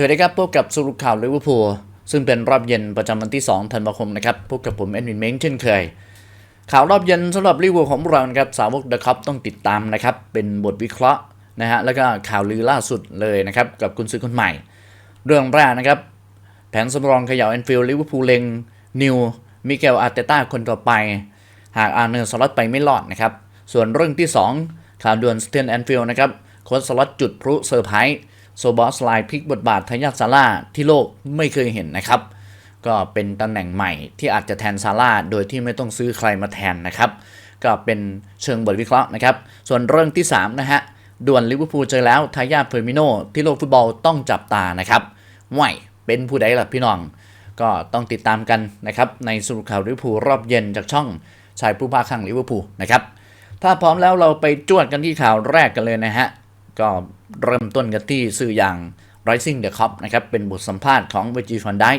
สวัสดีครับพบกับสรุปข่าวลิเวอร์พูลซึ่งเป็นรอบเย็นประจำวันที่ 2 ธันวาคมนะครับพบกับผมแอนวินเม้งเช่นเคย ข่าวรอบเย็นสำหรับลิเวอร์พูลของเราครับสาวกเดอะคัพต้องติดตามนะครับ เป็นบทวิเคราะห์นะฮะแล้วก็ข่าวลือล่าสุดเลยนะครับ กับกุนซือคนใหม่ เรื่องแรกนะครับ แผนสำรองขย่าแอนฟิลด์ลิเวอร์พูลเลงนิวมิเกลอาร์เตต้าคนต่อไป หากอาร์เนอร์สล็อตไปไม่รอดนะครับส่วนเรื่องที่ 2 ข่าวด่วนสเตนแอนฟิลด์นะครับโค้ชสล็อตจุดพลุเซอร์ไพรส์ โซบอสไลน์พลิกบทบาททายาทซาร่าที่โลกไม่เคยเห็นนะครับ ก็เป็นตำแหน่งใหม่ที่อาจจะแทนซาร่าโดยที่ไม่ต้องซื้อใครมาแทนนะครับก็เป็นเชิงบทวิเคราะห์นะครับ ส่วนเรื่องที่ 3 นะฮะด่วนลิเวอร์พูลเจอแล้วทายาทเฟอร์มิโนที่โลกฟุตบอลต้องจับตานะครับไหวเป็นผู้ใดล่ะพี่น้อง ก็ต้องติดตามกันนะครับในสรุปข่าวลิเวอร์พูลรอบเย็นจากช่องชายผู้พาข้างลิเวอร์พูลนะครับถ้าพร้อมแล้วเราไปจวดกันที่ข่าวแรกกันเลยนะฮะ ก็เริ่มต้นกันที่สื่ออย่าง Rising the Cup นะครับ เป็นบทสัมภาษณ์ของเวจีฟันได้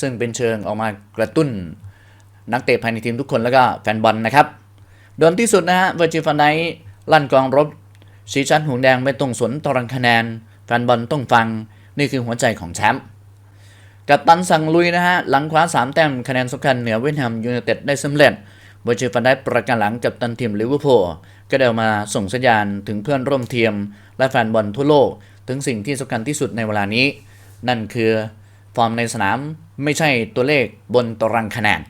ซึ่งเป็นเชิงออกมากระตุ้นนักเตะภายในทีมทุกคนแล้วก็แฟนบอลนะครับโดนที่สุดนะฮะเวจีฟันได้ลั่นกองรบสีชันหงแดงไม่ต้องสนตรางคะแนน แฟนบอลต้องฟังนี่คือหัวใจของแชมป์กับตันสั่งลุยนะฮะ หลังคว้า 3 แต้มคะแนนสำคัญเหนือเวสต์แฮมยูไนเต็ดได้สำเร็จ เวอร์จิฟันได้ประการหลังกับตันทีมลิเวอร์พูลก็ได้มาส่งสัญญาณถึงเพื่อนร่วมทีมและแฟนบอลทั่วโลก ถึงสิ่งที่สำคัญที่สุดในเวลานี้ นั่นคือฟอร์มในสนามไม่ใช่ตัวเลขบนตารางคะแนน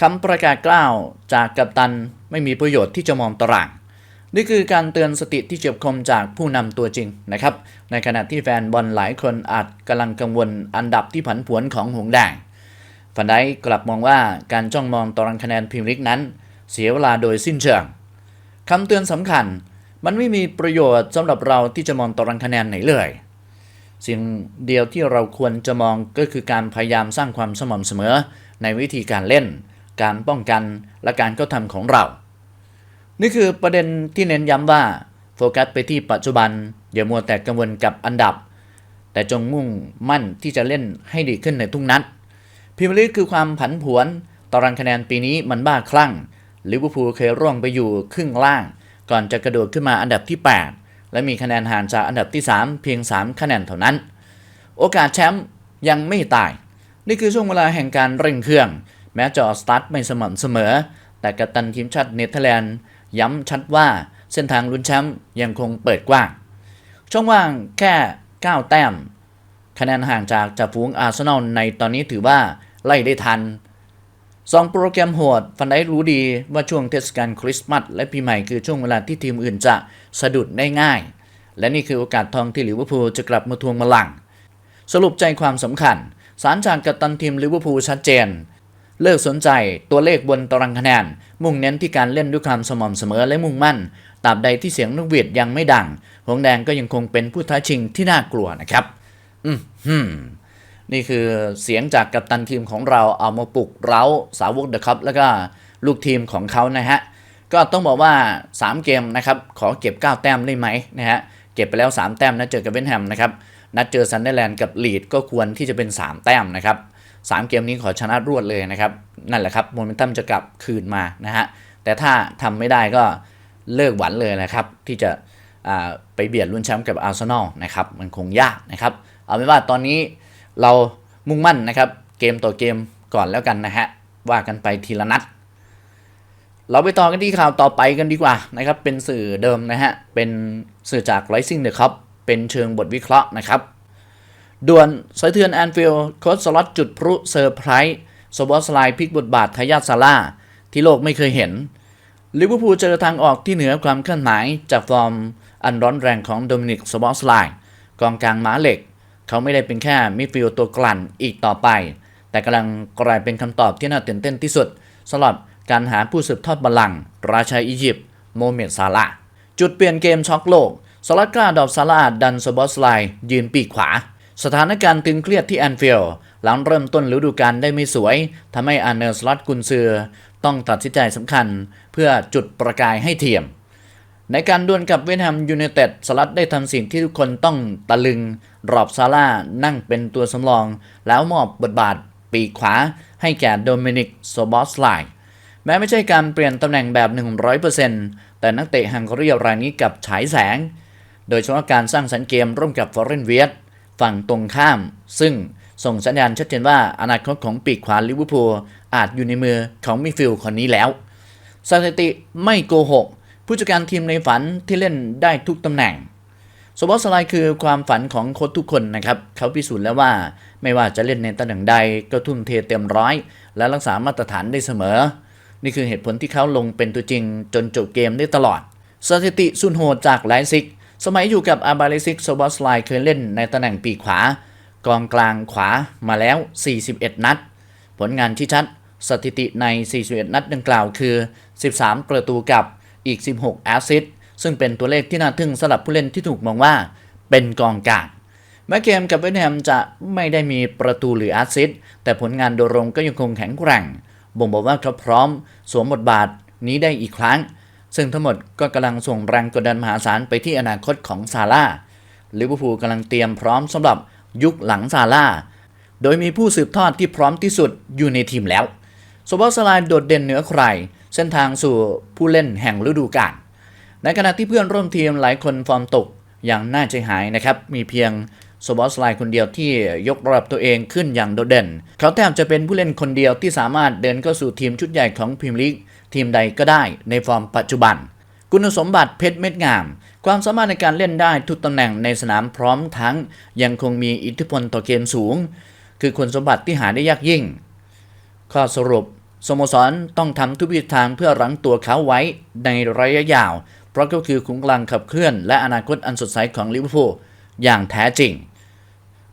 คำประกาศกล้าวจากกัปตันไม่มีประโยชน์ที่จะมองตาราง นี่คือการเตือนสติที่เฉียบคมจากผู้นำตัวจริงนะครับ ในขณะที่แฟนบอลหลายคนอาจกำลังกังวลอันดับที่ผันผวนของหงแดง ฟันได้กลับมองว่าการจ้องมองตารางคะแนนพรีเมียร์ลีกนั้น เสียเวลาโดยสิ้นเชิงคำเตือนสำคัญ มันไม่มีประโยชน์สำหรับเราที่จะมองตารางคะแนนไหนเลย สิ่งเดียวที่เราควรจะมองก็คือการพยายามสร้างความสม่ำเสมอในวิธีการเล่น การป้องกันและการเข้าทำของเรา นี่คือประเด็นที่เน้นย้ำว่าโฟกัสไปที่ปัจจุบันอย่ามัวแต่กังวลกับอันดับ แต่จงมุ่งมั่นที่จะเล่นให้ดีขึ้นในทุกนัด พรีเมียร์ลีกคือความผันผวนตารางคะแนนปีนี้มันบ้าคลั่งลิเวอร์พูลเคยร่วงไปอยู่ครึ่งล่าง ก่อนจะกระโดดขึ้นมาอันดับที่ 8 และมีคะแนนห่างจากอันดับที่ 3 เพียง 3 คะแนนเท่านั้น โอกาสแชมป์ยังไม่ตาย นี่คือช่วงเวลาแห่งการเร่งเครื่อง แม้จะอสตาร์ทไม่สม่ำเสมอ แต่กัปตันทีมชาติเนเธอร์แลนด์ ย้ำชัดว่าเส้นทางลุ้นแชมป์ยังคงเปิดกว้าง ช่องว่างแค่ 9 แต้ม คะแนนห่างจากจ่าฝูงอาร์เซนอลในตอนนี้ถือว่าไล่ได้ทันสองโปรแกรมโหดฟันได้รู้ดีว่าช่วงเทศกาลคริสต์มาสและปีใหม่คือช่วงเวลาที่ทีมอื่นจะสะดุดได้ง่าย และนี่คือโอกาสทองที่ลิเวอร์พูลจะกลับมาทวงบัลลัง สรุปใจความสำคัญ สารจากกัปตันทีมลิเวอร์พูลชัดเจน เลิกสนใจตัวเลขบนตารางคะแนน มุ่งเน้นที่การเล่นด้วยความสม่ำเสมอและมุ่งมั่นตราบใดที่เสียงนกหวีดยังไม่ดัง หงแดงก็ยังคงเป็นผู้ท้าชิงที่น่ากลัวนะครับ นี่คือเสียงจากกัปตันทีมของเราเอามาปลุกเร้าสาวกเดอะคัพแล้วก็ลูกทีมของเขานะฮะ ก็ต้องบอกว่า 3 เกมนะครับ ขอเก็บ 9 แต้มได้ไหมนะฮะ เก็บไปแล้ว 3 แต้มนะเจอกับเวนแฮมนะครับ นัดเจอซันเดอร์แลนด์กับลีดก็ควรที่จะเป็น 3 แต้มนะครับ 3 เกมนี้ขอชนะรวดเลยนะครับ นั่นแหละครับโมเมนตัมจะกลับคืนมานะฮะ แต่ถ้าทำไม่ได้ก็เลิกหวันเลยนะครับ ที่จะไปเบียดลุ้นแชมป์กับอาร์เซนอลนะครับ มันคงยากนะครับ เอาเป็นว่าตอนนี้เรามุ่งมั่นนะครับ เกมต่อเกมก่อนแล้วกันนะฮะว่ากันไปทีละนัด เราไปต่อกันที่ข่าวต่อไปกันดีกว่านะครับ เป็นสื่อเดิมนะฮะ เป็นสื่อจาก Rising the Cup เป็นเชิงบทวิเคราะห์นะครับด่วนสะเทือนแอนฟิลด์โค้ชสล็อตจุดพลุเซอร์ไพรส์สบอสไลพลิกบทบาททายาทซาร่าที่โลกไม่เคยเห็นลิเวอร์พูลเจอทางออกที่เหนือความเคลื่อนไหวจากฟอร์มอันร้อนแรงของโดมินิกสบอสไลกองกลางม้าเหล็ก เขาไม่ได้เป็นแค่มิดฟิลด์ตัวกลั่นอีกต่อไป แต่กำลังกลายเป็นคำตอบที่น่าตื่นเต้นที่สุดสำหรับการหาผู้สืบทอดบัลลังก์ราชาอียิปต์โมเมดซาลาจุดเปลี่ยนเกมช็อกโลกสลัดกลาดอกซาลาดันสบอสไลยืนปีกขวา สถานการณ์ตึงเครียดที่แอนฟิลด์หลังเริ่มต้นฤดูกาลได้ไม่สวยทำให้อาร์เนอร์สลัดกุนซือ ต้องตัดสินใจสำคัญ เพื่อจุดประกายให้เทียม ในการดวลกับเวสต์แฮมยูไนเต็ดสลัดได้ทำสิ่งที่ทุกคนต้องตะลึง รอบซาร่านั่งเป็นตัวสำรอง แล้วมอบบทบาทปีกขวา ให้แก่โดมินิกโซบอสไลแม้ไม่ใช่การเปลี่ยนตำแหน่งแบบ 100%แต่นักเตะฮังการีรายนี้กับฉายแสง โดยเฉพาะการสร้างสรรค์เกมร่วมกับฟอร์เรนเวียตฝั่งตรงข้าม ซึ่งส่งสัญญาณชัดเจนว่าอนาคตของปีกขวาลิเวอร์พูลอาจอยู่ในมือของมิฟิลคนนี้แล้ว สถิติไม่โกหก ผู้จัดการทีมในฝันที่เล่นได้ทุกตำแหน่งสบอสไลคือความฝันของโค้ชทุกคนนะครับ เขาพิสูจน์แล้วว่าไม่ว่าจะเล่นในตำแหน่งใดก็ทุ่มเทเต็มร้อย และรักษามาตรฐานได้เสมอ นี่คือเหตุผลที่เขาลงเป็นตัวจริงจนจบเกมได้ตลอด สถิติสุนโหดจากไลซิก สมัยอยู่กับอาบาเลซิกโซบอสไลเคยเล่นในตำแหน่งปีขวา กองกลางขวามาแล้ว 41 นัด ผลงานที่ชัด สถิติใน 41 นัดดังกล่าวคือ 13 ประตูกับ อีก 16 แอสซิสซึ่งเป็นตัวเลขที่น่าทึ่งสำหรับผู้เล่นที่ถูกมองว่าเป็นกองกลางแม้เกมกับเวสต์แฮมจะไม่ได้มีประตูหรือแอสซิสแต่ผลงานโดยรวมก็ยังคงแข็งแกร่ง บ่งบอกว่าเขาพร้อม สวมบทบาทนี้ได้อีกครั้ง ซึ่งทั้งหมดก็กำลังส่งแรงกดดันมหาศาลไปที่อนาคตของซาร่าลิเวอร์พูลกำลังเตรียมพร้อมสำหรับยุคหลังซาร่าโดยมีผู้สืบทอดที่พร้อมที่สุดอยู่ในทีมแล้วโซบอสไลน์โดดเด่นเหนือใคร เส้นทางสู่ผู้เล่นแห่งฤดูกาลในขณะที่เพื่อนร่วมทีมหลายคนฟอร์มตกอย่างน่าใจหายนะครับ มีเพียงโซบอสไลน์คนเดียวที่ยกระดับตัวเองขึ้นอย่างโดดเด่น เขาแทบจะเป็นผู้เล่นคนเดียวที่สามารถเดินเข้าสู่ทีมชุดใหญ่ของพรีเมียร์ลีกทีมใดก็ได้ในฟอร์มปัจจุบัน คุณสมบัติเพชรเม็ดงาม ความสามารถในการเล่นได้ทุกตำแหน่งในสนามพร้อมทั้ง ยังคงมีอิทธิพลต่อเกมสูง คือคุณสมบัติที่หาได้ยากยิ่ง ข้อสรุป สโมสรต้องทำทุกวิถีทางเพื่อรั้งตัวเขาไว้ในระยะยาว เพราะก็คือขุมกำลังขับเคลื่อน และอนาคตอันสดใสของลิเวอร์พูลอย่างแท้จริง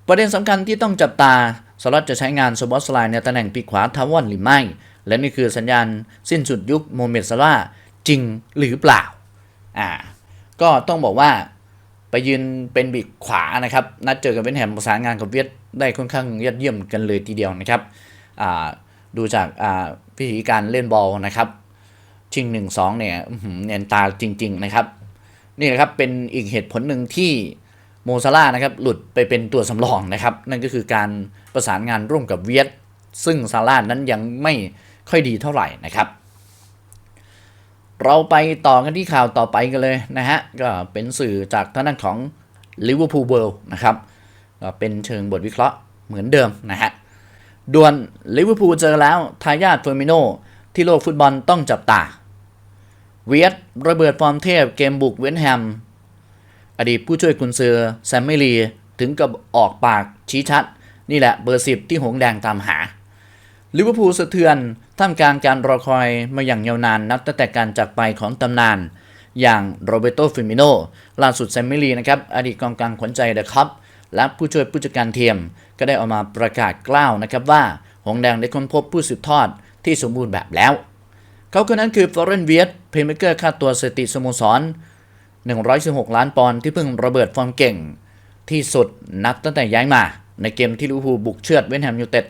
ประเด็นสำคัญที่ต้องจับตาสล็อตจะใช้งานสบอสไลน์ในตำแหน่งปีกขวาทาวอนหรือไม่ และนี่คือสัญญาณสิ้นสุดยุคโมเมดซาร่าจริงหรือเปล่าอ่าก็ต้องบอกว่าไปยืนเป็นบีกขวานะครับ นัดเจอกับเวนแฮมประสานงานกับเวียดได้ค่อนข้างยอดเยี่ยมกันเลยทีเดียวนะครับอ่า ดูจากวิธีการเล่นบอลนะครับ ชิง1นสองเนี่ยเนียนตาจริง ๆ นะครับ นี่นะครับเป็นอีกเหตุผลหนึ่งที่โมซาร่านะครับหลุดไปเป็นตัวสำรองนะครับ นั่นก็คือการประสานงานร่วมกับเวียดซึ่งซาร่านั้นยังไม่ค่อยดีเท่าไหร่นะครับ เราไปต่อกันที่ข่าวต่อไปกันเลยนะฮะ ก็เป็นสื่อจากทางด้านของ Liverpool World นะครับ ก็เป็นเชิงบทวิเคราะห์เหมือนเดิมนะฮะ ด่วนลิเวอร์พูลเจอแล้วทายาทเฟอร์มิโนที่โลกฟุตบอลต้องจับตา เวียดระเบิดฟอร์มเทพเกมบุกเวนแฮม อดีตผู้ช่วยกุนซือแซมมิลีถึงกับออกปากชี้ชัด นี่แหละเบอร์สิบที่หงแดงตามหาลิเวอร์พูลสะเทือนท่ามกลางการรอคอยมาอย่างยาวนานนับตั้งแต่การจากไปของตำนาน อย่างโรเบโตฟิมิโนล่าสุดแซมมิลีนะครับอดีตกองกลางขวัญใจเดอะคัพ และผู้ช่วยผู้จัดการทีมก็ได้ออกมาประกาศกล้าวนะครับว่า หงแดงได้ค้นพบผู้สืบทอดที่สมบูรณ์แบบแล้ว เขาคนนั้นคือฟลอเรนเวียตเพลย์เมเกอร์ค่าตัวสติสโมสร 116 ล้านปอนด์ที่เพิ่งระเบิดฟอร์มเก่ง ที่สุดนับตั้งแต่ย้ายมา ในเกมที่ลิเวอร์พูลบุกเชือดเวนแฮมยูเต็ด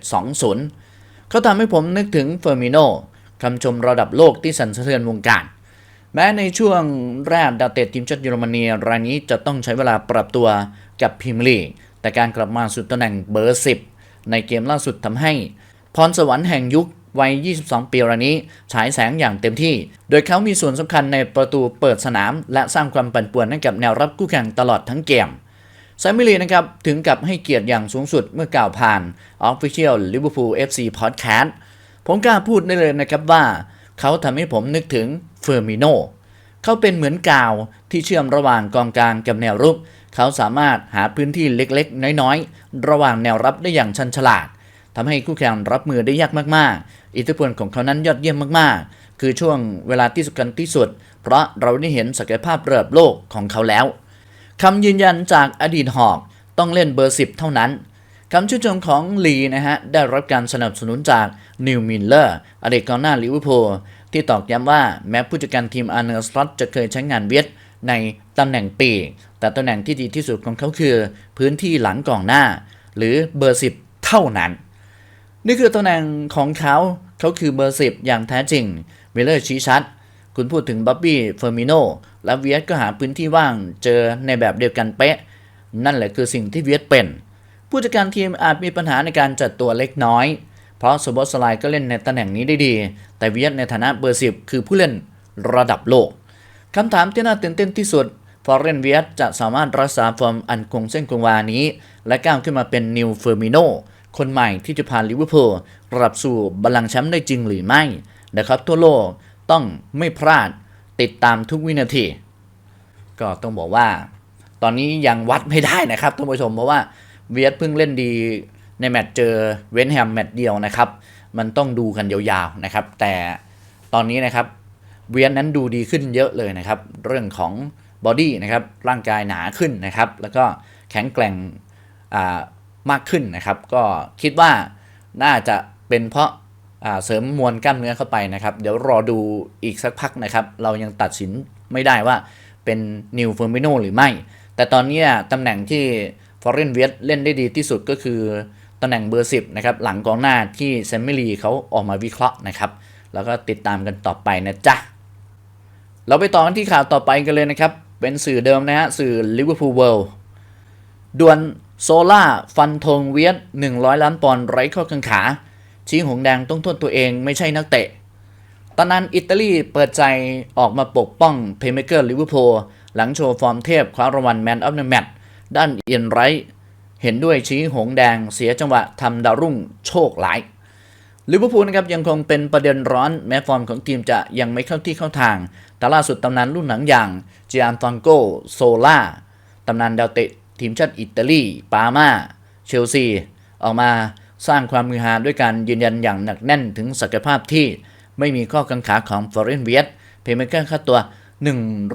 2-0 เขาทำให้ผมนึกถึงเฟอร์มิโนคำชมระดับโลกที่สั่นสะเทือนวงการ แม้ในช่วงแรกดาวเตะทีมชาติเยอรมนีรายนี้จะต้องใช้เวลาปรับตัว กับพรีเมียร์ลีกแต่การกลับมาสู่ตำแหน่งเบอร์ 10 ในเกมล่าสุดทำให้ พรสวรรค์แห่งยุควัย 22 ปีรายนี้ ฉายแสงอย่างเต็มที่ โดยเขามีส่วนสำคัญในประตูเปิดสนาม และสร้างความปั่นป่วนให้กับแนวรับคู่แข่งตลอดทั้งเกมแซมมิลีนะครับ ถึงกับให้เกียรติอย่างสูงสุดเมื่อกล่าวผ่าน Official Liverpool FC Podcast ผมกล้าพูดได้เลยนะครับว่า เขาทำให้ผมนึกถึงเฟอร์มิโน เขาเป็นเหมือนกาวที่เชื่อมระหว่างกองกลางกับแนวรุก เขาสามารถหาพื้นที่เล็กๆ น้อยๆ ระหว่างแนวรับได้อย่างชันฉลาดทำให้คู่แข่งรับมือได้ยากมากๆ อิทธิพลของเขานั้นยอดเยี่ยมมากๆ คือช่วงเวลาที่สำคัญที่สุด เพราะเราได้เห็นศักยภาพระดับโลกของเขาแล้วคำยืนยันจากอดีตหอกต้องเล่นเบอร์10เท่านั้นคำชื่นชมของลีนะฮะ ได้รับการสนับสนุนจากนิวมิลเลอร์อดีตกองหน้าลิเวอร์พูล ที่ตอกย้ำว่าแม้ผู้จัดการทีมอาร์เนอร์สล็อตจะเคยใช้งานเวียดในตำแหน่งปีกแต่ตำแหน่งที่ดีที่สุดของเขาคือ พื้นที่หลังกองหน้า หรือเบอร์ 10 เท่านั้น นี่คือตำแหน่งของเขาเขาคือเบอร์ 10 อย่างแท้จริงมิลเลอร์ชี้ชัด คุณพูดถึงบ๊อบบี้เฟอร์มิโนและเวียดก็หาพื้นที่ว่างเจอในแบบเดียวกันเป๊ะ นั่นแหละคือสิ่งที่เวียดเป็น ผู้จัดการทีมอาจมีปัญหาในการจัดตัวเล็กน้อย เพราะสบอสไลก็เล่นในตำแหน่งนี้ได้ดี แต่เวียดในฐานะเบอร์10คือผู้เล่นระดับโลกคำถามที่น่าตื่นเต้นที่สุดฟอร์เรนเวียจะสามารถรักษาฟอร์มอันคงเส้นคงวานี้ และก้าวขึ้นมาเป็นนิวเฟอร์มิโนคนใหม่ที่จะพาลิเวอร์พูลกลับสู่บัลลังแชมป์ได้จริงหรือไม่นะครับทั่วโลกต้องไม่พลาดติดตามทุกวินาที ก็ต้องบอกว่า ตอนนี้ยังวัดไม่ได้นะครับท่านผู้ชมเพราะว่าเวียดเพิ่งเล่นดี ในแมตช์เจอเวนแฮมแมตช์เดียวนะครับ มันต้องดูกันยาวๆนะครับ แต่ตอนนี้นะครับเวียนนั้นดูดีขึ้นเยอะเลยนะครับ เรื่องของบอดี้นะครับร่างกายหนาขึ้นนะครับ แล้วก็แข็งแกร่งอ่ามากขึ้นนะครับ ก็คิดว่าน่าจะเป็นเพราะอ่าเสริมมวลกล้ามเนื้อเข้าไปนะครับ เดี๋ยวรอดูอีกสักพักนะครับ เรายังตัดสินไม่ได้ว่าเป็นนิวเฟอร์มิโนหรือไม่ แต่ตอนนี้ตำแหน่งที่ฟอร์เรนเวียเล่นได้ดีที่สุดก็คือ ตำแหน่งเบอร์ 10นะครับหลังกองหน้าที่แซมมิลีเขาออกมาวิเคราะห์นะครับแล้วก็ติดตามกันต่อไปนะจ๊ะ เราไปต่อกันที่ข่าวต่อไปกันเลยนะครับ เป็นสื่อเดิมนะฮะ สื่อ Liverpool World ด่วนโซล่าฟันธงเวียด 100 ล้านปอนด์ไร้ข้อกังขา ชี้หงแดงต้องโทษตัวเองไม่ใช่นักเตะ ตอนนั้นอิตาลีเปิดใจออกมาปกป้องเพย์เมเกอร์ลิเวอร์พูลหลังโชว์ฟอร์มเทพคว้ารางวัลแมนออฟเดอะแมตด้านเอียนไรท์ เห็นด้วยชี้หงแดงเสียจังหวะทำดาวรุ่งโชคหลายลิเวอร์พูลนะครับยังคงเป็นประเด็นร้อนแม้ฟอร์มของทีมจะยังไม่เข้าที่เข้าทาง แต่ล่าสุดตำนานรุ่นหลังอย่างเจียนฟานโกโซล่าตำนานดาวเตะทีมชาติอิตาลี ปามาเชลซี ออกมาสร้างความมือฮาด้วยการยืนยันอย่างหนักแน่นถึงศักยภาพที่ไม่มีข้อกังขาของฟอร์เรนเวียตเพย์เมเกอร์ค่าตัว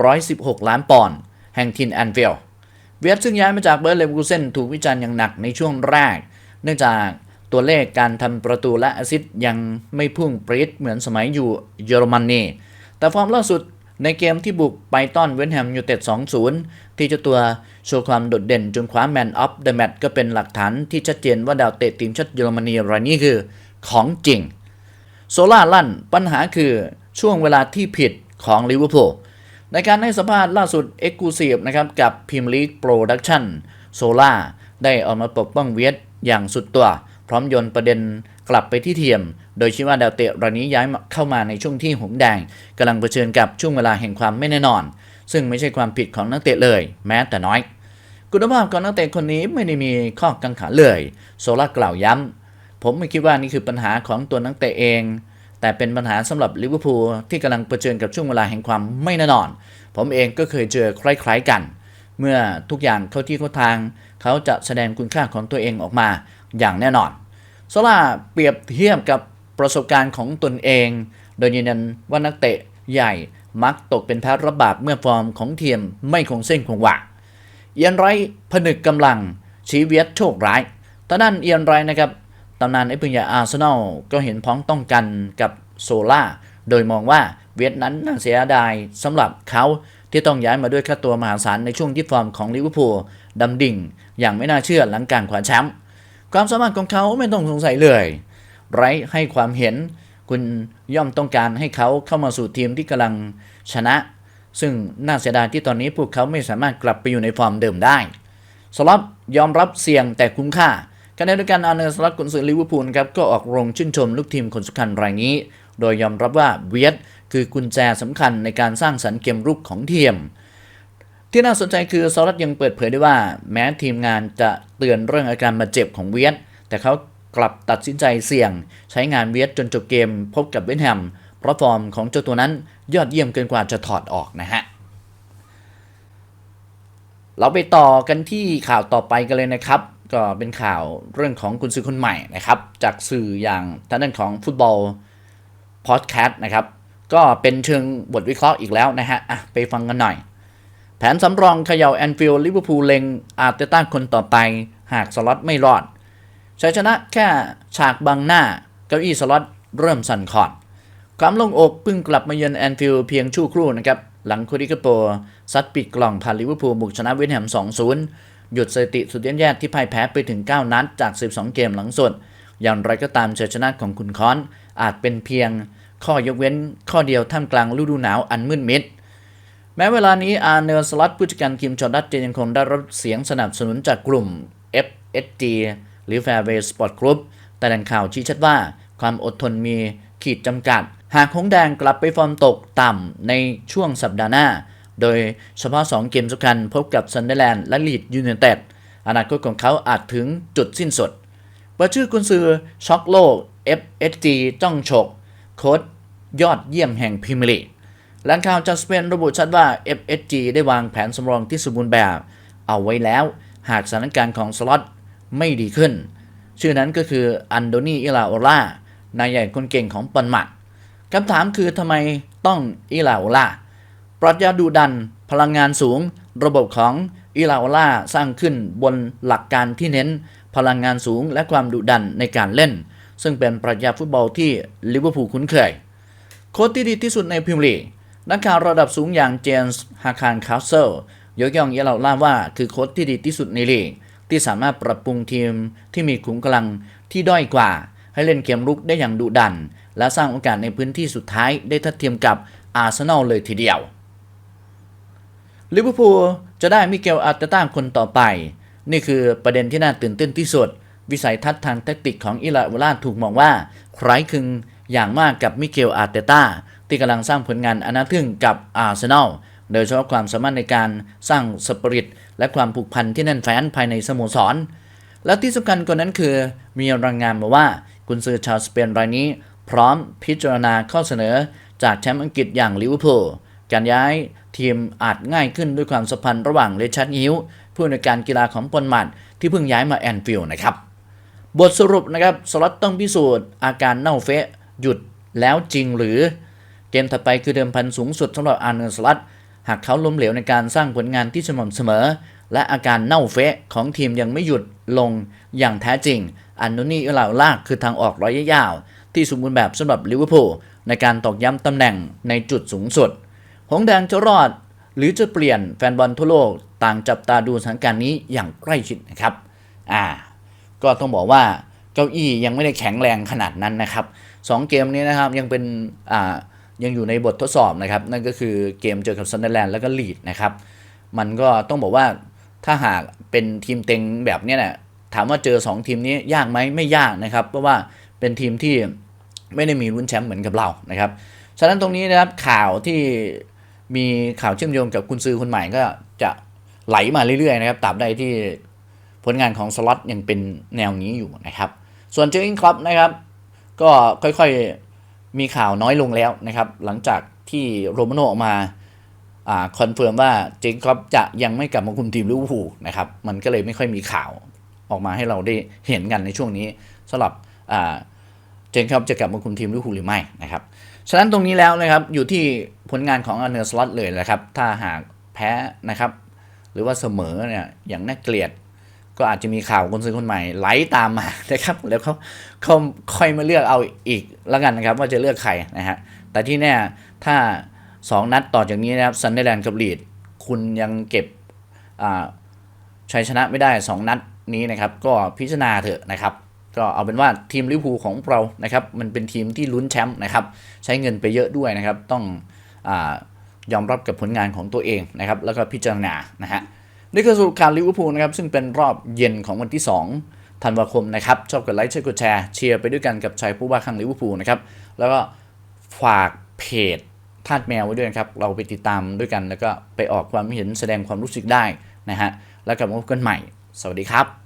116 ล้านปอนด์แห่งทินแอนฟิลด์ เวียดซึ่งย้ายมาจากเบอร์เลเวอร์คูเซนถูกวิจารณ์อย่างหนักในช่วงแรก เนื่องจากตัวเลขการทำประตูและแอสซิสต์ยังไม่พุ่งปรี๊ดเหมือนสมัยอยู่เยอรมนีแต่ฟอร์มล่าสุดในเกมที่บุกไปต้อนเวนแฮมยูเต็ด 2-0 ที่เจ้าตัวโชว์ความโดดเด่นจนคว้าแมนออฟเดอะแมตช์ก็เป็นหลักฐานที่ชัดเจนว่าดาวเตะทีมชาติเยอรมนีรายนี้คือของจริง โซล่าลั่นปัญหาคือช่วงเวลาที่ผิดของลิเวอร์พูล ในการให้สัมภาษณ์ล่าสุด e x c l u s i v e นะครับกับ Premier League Production โซล่าได้ออกมาปกป้องเวียดอย่างสุดตัว พร้อมโยนประเด็นกลับไปที่เทียม โดยชี้ว่าดาวเตะรายนี้ย้ายเข้ามาในช่วงที่หงแดงกำลังเผชิญกับช่วงเวลาแห่งความไม่แน่นอน ซึ่งไม่ใช่ความผิดของนักเตะเลย แม้แต่น้อย คุณภาพของนักเตะคนนี้ไม่ได้มีข้อกังขาเลย โซล่ากล่าวย้ำผมไม่คิดว่านี่คือปัญหาของตัวนักเตะเอง แต่เป็นปัญหาสำหรับลิเวอร์พูลที่กำลังเผชิญกับช่วงเวลาแห่งความไม่แน่นอน ผมเองก็เคยเจอคล้ายๆกัน เมื่อทุกอย่างเข้าที่เข้าทาง เขาจะแสดงคุณค่าของตัวเองออกมาอย่างแน่นอนโซล่าเปรียบเทียบกับประสบการณ์ของตนเอง โดยยืนยันว่านักเตะใหญ่มักตกเป็นแพ้รับาปเมื่อฟอร์มของเทียมไม่คงเส้นคงวาเอียนไรท์ผนึกกำลังชีเวียดโชคร้ายตอนนั้นเอียนไรท์นะครับ ตำนานไอ้ปืนใหญ่อาร์เซนอลก็เห็นพ้องต้องกันกับโซล่าโดยมองว่าเวียดนั้นน่าเสียดายสำหรับเขาที่ต้องย้ายมาด้วยค่าตัวมหาศาลในช่วงที่ฟอร์มของลิเวอร์พูลดำดิ่ง อย่างไม่น่าเชื่อหลังการคว้าแชมป์ความสามารถของเขาไม่ต้องสงสัยเลย ไรท์ให้ความเห็นคุณย่อมต้องการให้เขาเข้ามาสู่ทีมที่กำลังชนะ ซึ่งน่าเสียดายที่ตอนนี้พวกเขาไม่สามารถกลับไปอยู่ในฟอร์มเดิมได้สล็อตยอมรับเสี่ยงแต่คุ้มค่า ขณะเดียวกันอาร์เนอร์สล็อตกุนซือลิเวอร์พูลครับก็ออกโรงชื่นชมลูกทีมคนสำคัญรายนี้ โดยยอมรับว่าเวียดคือกุญแจสำคัญในการสร้างสรรค์เกมรุกของทีมที่น่าสนใจคือซอรัตยังเปิดเผยได้ว่า แม้ทีมงานจะเตือนเรื่องอาการบาดเจ็บของเวียดแต่เขากลับตัดสินใจเสี่ยง ใช้งานเวียดจนจบเกมพบกับเวนแฮมเพราะฟอร์มของเจ้าตัวนั้นยอดเยี่ยมเกินกว่าจะถอดออกนะฮะเราไปต่อกันที่ข่าวต่อไปกันเลยนะครับ ก็เป็นข่าวเรื่องของกุนซือคนใหม่นะครับ จากสื่ออย่างทางด้านของฟุตบอลพอดแคสต์นะครับ ก็เป็นเชิงบทวิเคราะห์อีกแล้วนะฮะอะไปฟังกันหน่อย แผนสำรองเขย่าแอนฟิลด์ลิเวอร์พูลเล็งอาร์เตต้าคนต่อไปหากสล็อตไม่รอดชัยชนะแค่ฉากบังหน้า เก้าอี้สล็อตเริ่มสั่นคลอนความลงอกเพิ่งกลับมาเยือนแอนฟิลด์เพียงชั่วครู่นะครับ หลังโคดิกโปซัดปิดกล่องผ่านลิเวอร์พูลบุกชนะเวสต์แฮม 2-0 หยุดสถิติสุดแย่ๆที่พ่ายแพ้ไปถึง 9 นัดจาก 12 เกมหลังสุด อย่างไรก็ตามชัยชนะของคุณคอนอาจเป็นเพียง ข้อยกเว้นข้อเดียวท่ามกลางฤดูหนาวอันมืดมิด แม้เวลานี้อาร์เนลสลัดผู้จัดการทีมจอร์ดัตจะยังคงได้รับเสียงสนับสนุนจากกลุ่ม FSG หรือ Fairway Sport Group แต่แหล่งข่าวชี้ชัดว่าความอดทนมีขีดจำกัด หากหงแดงกลับไปฟอร์มตกต่ำในช่วงสัปดาห์หน้า โดยเฉพาะ 2 เกมสำคัญพบกับซันเดอร์แลนด์และลีดยูไนเต็ดอนาคตของเขาอาจถึงจุดสิ้นสุดประชื่อกุนซือช็อกโลก FSG จ้องฉก โค้ดยอดเยี่ยมแห่งพรีเมียร์ลีกแหล่งข่าวจากสเปนระบุชัดว่า FSG ได้วางแผนสำรองที่สมบูรณ์แบบ เอาไว้แล้ว หากสถานการณ์ของสล็อตไม่ดีขึ้น ชื่อนั้นก็คืออันโดนีอิลาโอล่านายใหญ่คนเก่งของปันมัดคำถามคือทำไมต้องอิลาโอล่า ปรัชญาดูดัน พลังงานสูง ระบบของอิลาโอล่าสร้างขึ้นบนหลักการที่เน้น พลังงานสูงและความดุดันในการเล่น ซึ่งเป็นปรัชญาฟุตบอลที่ลิเวอร์พูลคุ้นเคย โค้ชที่ดีที่สุดในพรีเมียร์ลีกนักข่าวระดับสูงอย่างเจมส์ฮาคารคาสเซิลยกย่องเยลาล่าว่าคือโค้ชที่ดีที่สุดในลีกที่สามารถปรับปรุงทีมที่มีขุมกำลังที่ด้อยกว่า ให้เล่นเกมรุกได้อย่างดุดัน และสร้างโอกาสในพื้นที่สุดท้ายได้ทัดเทียมกับอาร์เซนอลเลยทีเดียว ลิเวอร์พูลจะได้มิเกลอาร์เตต้าคนต่อไป นี่คือประเด็นที่น่าตื่นเต้นที่สุด วิสัยทัศน์ทางแทคติกของอิลาวล่าถูกมองว่าคล้ายคลึงอย่างมากกับมิเกลอาร์เตต้าที่กำลังสร้างผลงานอนาทึ่งกับอาร์เซนอลโดยเฉพาะความสามารถในการสร้างสปริตและความผูกพันที่แน่นแฟ้นภายในสโมสร และที่สำคัญกว่านั้นคือ มีรายงานมาว่ากุนซือชาวสเปนรายนี้ พร้อมพิจารณาข้อเสนอจากแชมป์อังกฤษอย่างลิเวอร์พูล การย้ายทีมอาจง่ายขึ้นด้วยความสัมพันธ์ระหว่างเลชัดฮิวผู้ในวยการกีฬาของปอนมัดที่เพิ่งย้ายมาแอนฟิลด์นะครับ บทสรุปนะครับสล็อตต้องพิสูจน์อาการเน่าเฟะหยุดแล้วจริงหรือ เกมถัดไปคือเดิมพันสูงสุดสำหรับอาร์เนอร์สลัตหากเขาล้มเหลวในการสร้างผลงานที่สม่ำเสมอ และอาการเน่าเฟะของทีมยังไม่หยุดลงอย่างแท้จริง อันโนนี่เอลาลากคือทางออกระยะยาว ที่สมบูรณ์แบบสำหรับลิเวอร์พูลในการตอกย้ำตำแหน่งในจุดสูงสุด หงแดงจะรอด หรือจะเปลี่ยนแฟนบอลทั่วโลกต่างจับตาดูสถานการณ์นี้อย่างใกล้ชิดนะครับ อ่า ก็ต้องบอกว่าเก้าอี้ยังไม่ได้แข็งแรงขนาดนั้นนะครับสองเกมนี้นะครับยังเป็นอ่ายังอยู่ในบททดสอบนะครับ นั่นก็คือเกมเจอกับซันเดอร์แลนด์แล้วก็ลีดนะครับ มันก็ต้องบอกว่าถ้าหากเป็นทีมเต็งแบบนี้นะถามว่าเจอ 2 ทีมนี้ยากไหมไม่ยากนะครับ เพราะว่าเป็นทีมที่ไม่ได้มีลุ้นแชมป์เหมือนกับเรานะครับฉะนั้นตรงนี้นะครับข่าวที่ มีข่าวเชื่อมโยงกับคุณซื้อคนใหม่ก็จะไหลมาเรื่อยๆนะครับตราบใดที่ผลงานของสล็อตยังเป็นแนวนี้อยู่นะครับ ส่วนเจออิงคลับนะครับ ก็ค่อยๆมีข่าวน้อยลงแล้วนะครับ หลังจากที่โรมาโนออกมาคอนเฟิร์มว่าเจงคลับจะยังไม่กลับมาคุมทีมลิเวอร์พูลนะครับ มันก็เลยไม่ค่อยมีข่าวออกมาให้เราได้เห็นกันในช่วงนี้สำหรับเจนครับจะกลับมาคุมทีมลิเวอร์พูลหรือไม่นะครับ ฉะนั้นตรงนี้แล้วนะครับอยู่ที่ผลงานของอันเนอร์สล็อตเลยนะครับ ถ้าหากแพ้นะครับ หรือว่าเสมอเนี่ยอย่างน่าเกลียด ก็อาจจะมีข่าวคนซื้อคนใหม่ไหลตามมานะครับแล้วเขาเขาค่อยมาเลือกเอาอีกแล้วกันนะครับ ว่าจะเลือกใครนะฮะแต่ที่แน่ถ้า 2 นัดต่อจากนี้นะครับซันเดอร์แลนด์กับลีดคุณยังเก็บชัยชนะไม่ได้ 2 นัดนี้นะครับ ก็พิจารณาเถอะนะครับ ก็เอาเป็นว่าทีมลิเวอร์พูลของเรานะครับมันเป็นทีมที่ลุ้นแชมป์นะครับใช้เงินไปเยอะด้วยนะครับต้องอยอมรับกับผลงานของตัวเองนะครับแล้วก็พิจารณานะฮะนี่คือสรุปข่าวลิเวอร์พูลนะครับซึ่งเป็นรอบเย็นของวันที่ 2 ธันวาคมนะครับชอบกดไลค์ช่วยกดแชร์เชียร์ไปด้วยกันกับชัยผู้ว่าข้างลิเวอร์พูลนะครับแล้วก็ฝากเพจทาดแมวไว้ด้วยนะครับ เราไปติดตามด้วยกัน แล้วก็ไปออกความเห็นแสดงความรู้สึกได้นะฮะ แล้วกลับมาพบกันใหม่ สวัสดีครับ